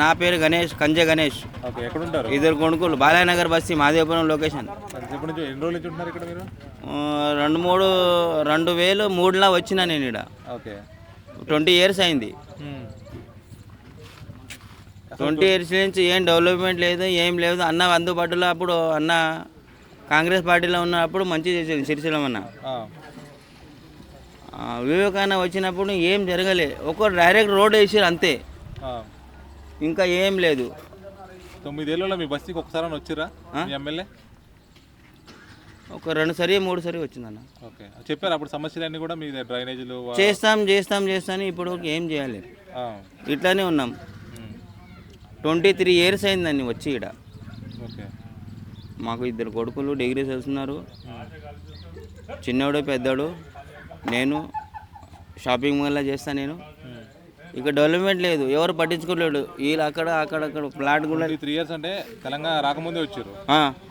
నా పేరు గణేష్ కంజే గణేష్. ఇద్దరు కొనుక్కులు బాలానగర్ బస్తీ మాదేవపురం లొకేషన్. రెండు మూడు రెండు వేలు మూడులా వచ్చిన నేను ఇక్కడ ఓకే. ట్వంటీ ఇయర్స్ అయింది. ట్వంటీ ఇయర్స్ నుంచి ఏం డెవలప్మెంట్ లేదు ఏం లేదు. అన్న అందుబాటులో అప్పుడు అన్న కాంగ్రెస్ పార్టీలో ఉన్నప్పుడు మంచి చేసేది సిరిసిల్లం అన్న. వివేకానంద వచ్చినప్పుడు ఏం జరగలే. ఒక డైరెక్ట్ రోడ్ వేసారు అంతే. ఇంకా ఏం లేదు. తొమ్మిదేళ్ళలో మీ బస్తీకి ఒకసారి వచ్చిరా ఎమ్మెల్యే? ఒక రెండు సరి మూడు సరి వచ్చిందన్న. ఓకే. చెప్పారు? అప్పుడు సమస్యలన్నీ కూడా మీ డ్రైనేజీలు చేస్తాం చేస్తాం చేస్తాం ఇప్పుడు ఏం చేయాలి. ఇట్లానే ఉన్నాం. ట్వంటీ త్రీ ఇయర్స్ అయిందండి వచ్చి ఇక్కడ ఓకే. మాకు ఇద్దరు కొడుకులు డిగ్రీ చదువుతున్నారు. మ్మ్. చిన్నోడు పెద్దోడు నేను షాపింగ్ మాల్లో చేస్తా నేను. మ్మ్. ఇక డెవలప్మెంట్ లేదు. ఎవరు పట్టించుకోలేడు. వీళ్ళు అక్కడ అక్కడ అక్కడ ఫ్లాట్ కూడా త్రీ ఇయర్స్ అంటే తెలంగాణ రాకముందే వచ్చారు.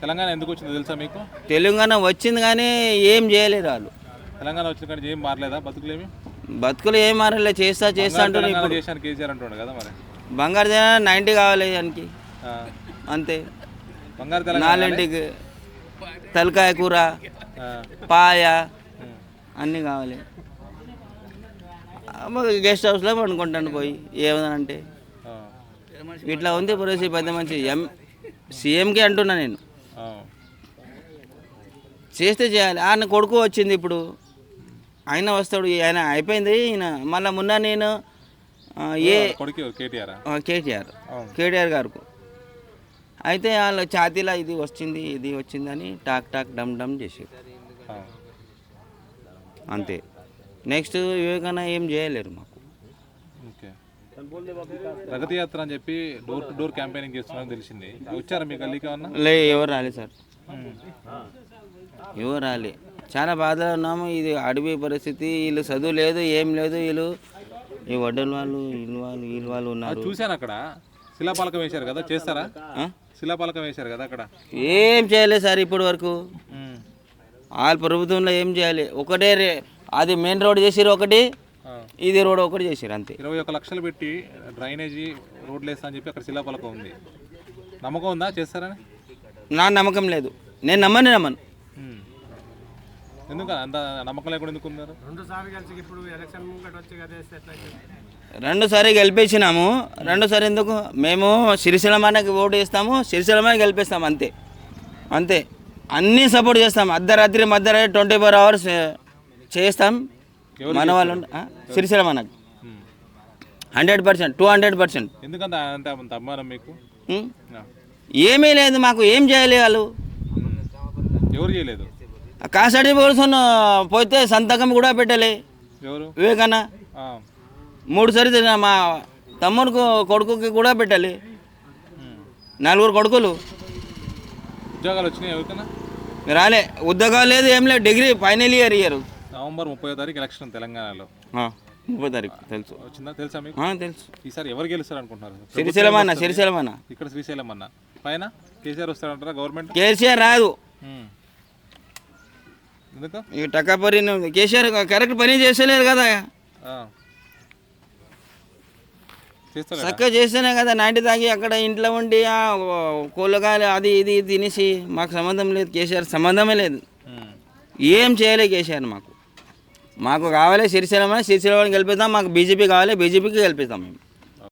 తెలంగాణ ఎందుకు వచ్చిందో తెలుసా మీకు? తెలంగాణ వచ్చింది కానీ ఏం చేయలేదు వాళ్ళు. తెలంగాణ వచ్చిన కానీ ఏం మారలేదా? బతుకులేమి బతుకులు ఏం మారలే చేస్తా చేస్తా తెలంగాణ ఇప్పుడు. చేశాను కేసీఆర్ అంటుండే కదా మరి? బంగారు జన నైంటీ కావాలి దానికి. అంతే. బంగారు తెలంగాణ నాలుగింటికి తలకాయ కూర. పాయ. అన్నీ కావాలి. గెస్ట్ హౌస్లో పండుకుంటాను పోయి ఏమనంటే. ఇట్లా ఉంది పరిస్థితి పెద్ద మంచి ఎం సీఎంకి అంటున్నా నేను. చేస్తే చేయాలి. ఆయన కొడుకు వచ్చింది ఇప్పుడు. ఆయన వస్తాడు ఆయన అయిపోయింది ఈయన. మళ్ళీ మొన్న నేను ఏ కేటీఆర్ కేటీఆర్. గారికి. అయితే వాళ్ళ ఛాతీలో ఇది వచ్చింది ఇది వచ్చిందని టాక్ టాక్ డమ్ డమ్ చేసి అంతే. నెక్స్ట్ వివేకానంద ఏం చేయలేరు మాకు. ఓకే. ప్రగతి యాత్ర అని చెప్పి డోర్ టు డోర్ క్యాంపెయినింగ్ చేస్తున్నారని తెలిసింది. వచ్చారా మీ గల్లీకి ఏమన్నా? లే ఎవరు రాలేదు సార్. ఎవరు రాలే. చాలా బాధలో ఉన్నాము. ఇది అడవి పరిస్థితి. వీళ్ళు చదువు లేదు ఏం లేదు. వీళ్ళు ఈ వడ్డల వాళ్ళు వీళ్ళు వాళ్ళు వీళ్ళు వాళ్ళు ఉన్నారు. చూశాను అక్కడ. శిలాపాలకం వేశారు కదా చేస్తారా? శిలాపాలకం వేశారు కదా అక్కడ. ఏం చేయలేదు సార్ ఇప్పటి వరకు. వాళ్ళ ప్రభుత్వంలో ఏం చేయాలి? ఒకటే రే అది మెయిన్ రోడ్ చేసిరు ఒకటి. ఇది రోడ్ ఒకటి చేసిరు అంతే. ఇరవై ఒక్క లక్షలు పెట్టి డ్రైనేజీ రోడ్లు వేస్తా అని చెప్పి అక్కడ శిలాపాలకం ఉంది. నమ్మకం ఉందా? చేస్తారని నా నమ్మకం లేదు. నేను నమ్మని నమ్మను. మ్మ్. ఎందుకు? అంత నమ్మకం లేకుండా ఎందుకు ఉన్నారు? రెండుసారి గెలిపించినాము రెండుసారి ఎందుకు? మేము సిరిసిలమానకి ఓటు వేస్తాము సిరిసిలమాని గెలిపిస్తాము అంతే. అంతే. అన్నీ సపోర్ట్ చేస్తాం. అర్ధరాత్రి మధ్యరాత్రి ట్వంటీ ఫోర్ అవర్స్ చేస్తాం. మన వాళ్ళు సిరిసిలమానకి మ్మ్. Hundred percent two hundred percent. మీకు? ఆ. ఏమీ లేదు మాకు ఏం చేయాలి వాళ్ళు. ఎవరు చేయలేదు? కాసాడి కోసం పోతే సంతకం కూడా పెట్టలే. వివేకన్న. మూడు సరి మా తమ్ముడికి కొడుకుకి కూడా పెట్టాలి. నలుగురు కొడుకులు. ఉద్యోగాలు వచ్చినాయి ఎవరికైనా? రాలే. ఉద్యోగాలు లేదు ఏం లేదు. Degree final year year. November ముప్పై తారీఖు ఎలక్షన్ తెలంగాణలో. ముప్పై తారీఖు తెలుసు. వచ్చిందా తెలుసా మీకు? తెలుసు. ఈసారి ఎవరు గెలుస్తారు అనుకుంటున్నారు? సిరిశైలం అన్న సిరిశైలం అన్న ఇక్కడ శ్రీశైలం అన్న పైన కేసీఆర్ వస్తారంటారా గవర్నమెంట్? కేసీఆర్ రాదు. ఎందుకు? ఇక టకాపరి కేసీఆర్ కరెక్ట్ పని చేస్తలేరు కదా. చక్కగా చేస్తేనే కదా నైట్ తాగి అక్కడ ఇంట్లో ఉండి ఆ, కూలగాలి అది ఇది తినేసి మాకు సంబంధం లేదు. కేసీఆర్ సంబంధమే లేదు. ఏం చేయలే కేసీఆర్ మాకు. మాకు కావాలి సిరిశైలం సిరిసిలమని గెలిపిస్తాం మాకు బీజేపీ కావాలి బీజేపీకి గెలిపిస్తాం మేము.